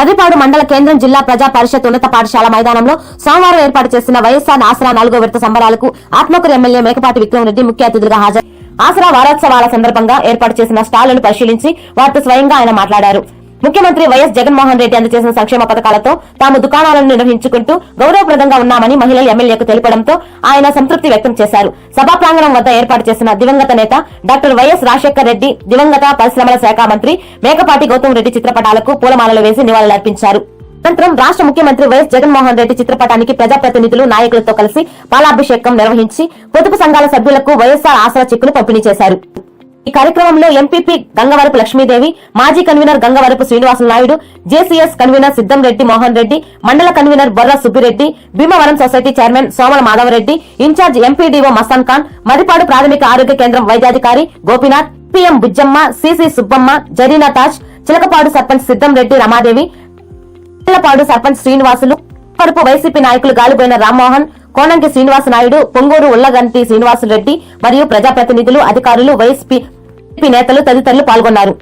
మర్రిపాడు మండల కేంద్రం జిల్లా ప్రజా పరిషత్ ఉన్నత పాఠశాల మైదానంలో సోమవారం ఏర్పాటు చేసిన వైఎస్ఆర్ ఆసరా నాలుగో విడత సంబరాలకు ఆత్మకూరు ఎమ్మెల్యే మేకపాటి విక్రమరెడ్డి ముఖ్య అతిథులుగా హాజరు. ఆసరా వారోత్సవాల సందర్భంగా ఏర్పాటు చేసిన స్టాళ్ళను పరిశీలించి వారితో స్వయంగా ఆయన మాట్లాడారు. ముఖ్యమంత్రి వైఎస్ జగన్మోహన్ రెడ్డి అందజేసిన సంక్షేమ పథకాలతో తాము దుకాణాలను నిర్వహించుకుంటూ గౌరవప్రదంగా ఉన్నామని మహిళలు ఎమ్మెల్యేకు తెలపడంతో ఆయన సంతృప్తి వ్యక్తం చేశారు. సభా ప్రాంగణం వద్ద ఏర్పాటు చేసిన దివంగత నేత డాక్టర్ వైఎస్ రాజశేఖర్ రెడ్డి దివంగత పరిశ్రమల శాఖ మంత్రి మేకపాటి గౌతమ్ రెడ్డి చిత్రపటాలకు పూలమాలలు వేసి నివాళులర్పించారు. అనంతరం రాష్ట్ర ముఖ్యమంత్రి వైఎస్ జగన్మోహన్ రెడ్డి చిత్రపటానికి ప్రజాప్రతినిధులు నాయకులతో కలిసి పాలాభిషేకం నిర్వహించి పొదుపు సంఘాల సభ్యులకు వైఎస్ఆర్ ఆసరా చెక్కులు పంపిణీ చేశారు. ఈ కార్యక్రమంలో ఎంపీపీ గంగవరపు లక్ష్మీదేవి మాజీ convener Gangavarapu Srinivasulu Naidu JCS convener Siddamreddy Mohan Reddy మండల convener Borra Subbireddy Bhimavaram society chairman Somala Madhavareddy in charge MPDO Mastan Khan Maripadu ప్రాథమిక ఆరోగ్య కేంద్రం వైద్యాధికారి గోపీనాథ్ పిఎం బుజ్జమ్మ సిసి సుబ్బమ్మ జరీనా తాజ్ చిలకపాడు సర్పంచ్ సిద్దంరెడ్డి రమాదేవి పిల్లపాడు సర్పంచ్ శ్రీనివాసులు కడుపు వైసీపీ నాయకులు గాలిపోయిన రామ్మోహన్ కోనంకి శ్రీనివాస నాయుడు పొంగూరు ఉల్లగంటి శ్రీనివాసులు రెడ్డి మరియు ప్రజాప్రతినిధులు అధికారులు వైఎస్పీ నేతలు తదితరులు పాల్గొన్నారు.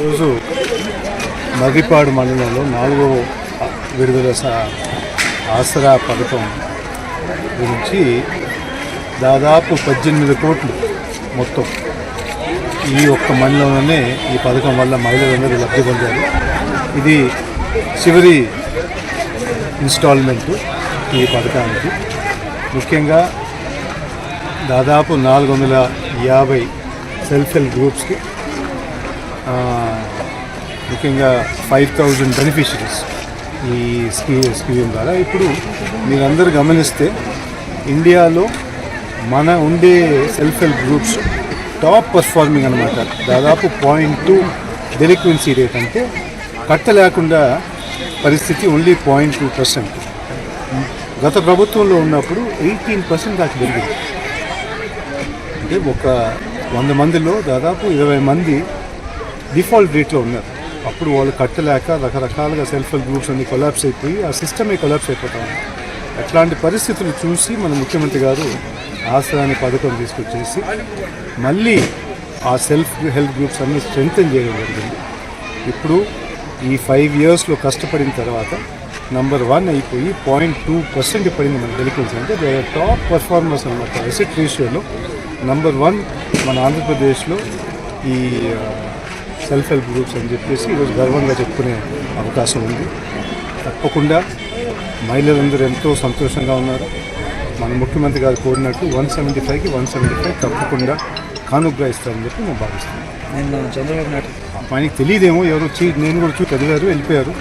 ఈరోజు నదిపాడు మండలంలో నాలుగో విడుదల ఆసరా పథకం గురించి దాదాపు పద్దెనిమిది కోట్లు మొత్తం ఈ ఒక్క మండలంలోనే ఈ పథకం వల్ల మహిళలందరూ లబ్ధి పొందారు. ఇది చివరి ఇన్స్టాల్మెంట్ ఈ పథకానికి. ముఖ్యంగా దాదాపు నాలుగు వందల యాభై సెల్ఫ్ హెల్ప్ గ్రూప్స్కి ముఖ్యంగా ఫైవ్ థౌజండ్ బెనిఫిషరీస్ ఈ స్కీ స్కీమ్ ద్వారా. ఇప్పుడు మీరందరూ గమనిస్తే ఇండియాలో మన ఉండే self help groups top performing అనమాట దాదాపు పాయింట్ టూ డెలిక్వెన్సీ రేట్ అంటే కట్ట లేకుండా పరిస్థితి ఓన్లీ పాయింట్ టూ పర్సెంట్ గత ప్రభుత్వంలో ఉన్నప్పుడు ఎయిటీన్ పర్సెంట్ దాకా పెరిగింది. అంటే ఒక వంద మందిలో దాదాపు ఇరవై మంది డిఫాల్ట్ రేట్లో ఉన్నారు. అప్పుడు వాళ్ళు కట్టలేక రకరకాలుగా సెల్ఫ్ హెల్ప్ గ్రూప్స్ అన్ని కొలాప్స్ అయిపోయి ఆ సిస్టమే కొలాప్స్ అయిపోతాం. అట్లాంటి పరిస్థితులు చూసి మన ముఖ్యమంత్రి గారు ఆశ్రయాన్ని పథకం తీసుకొచ్చేసి మళ్ళీ ఆ సెల్ఫ్ హెల్ప్ గ్రూప్స్ అన్ని స్ట్రెంగ్తన్ చేయడం జరిగింది. ఇప్పుడు ఈ ఫైవ్ ఇయర్స్లో కష్టపడిన తర్వాత నంబర్ వన్ అయిపోయి పాయింట్ టూ పర్సెంట్ పడింది మన డెలికల్స్ అంటే. దే టాప్ పర్ఫార్మర్స్ అనమాట ఎసెట్ రేషియోలో నంబర్ వన్ మన ఆంధ్రప్రదేశ్లో ఈ సెల్ఫ్ హెల్ప్ గ్రూప్స్ అని చెప్పేసి ఈరోజు గర్వంగా చెప్పుకునే అవకాశం ఉంది. తప్పకుండా మహిళలందరూ ఎంతో సంతోషంగా ఉన్నారు. మన ముఖ్యమంత్రి గారు కోరినట్టు వన్ సెవెంటీ ఫైవ్కి వన్ సెవెంటీ ఫైవ్ తప్పకుండా కానుగ్గా ఇస్తారని చెప్పి నేను భావిస్తున్నాను. నేను చంద్రబాబు నాయుడు ఆయనకి తెలియదేమో ఎవరు నేను కూడా చూ చదివారు వెళ్ళిపోయారు.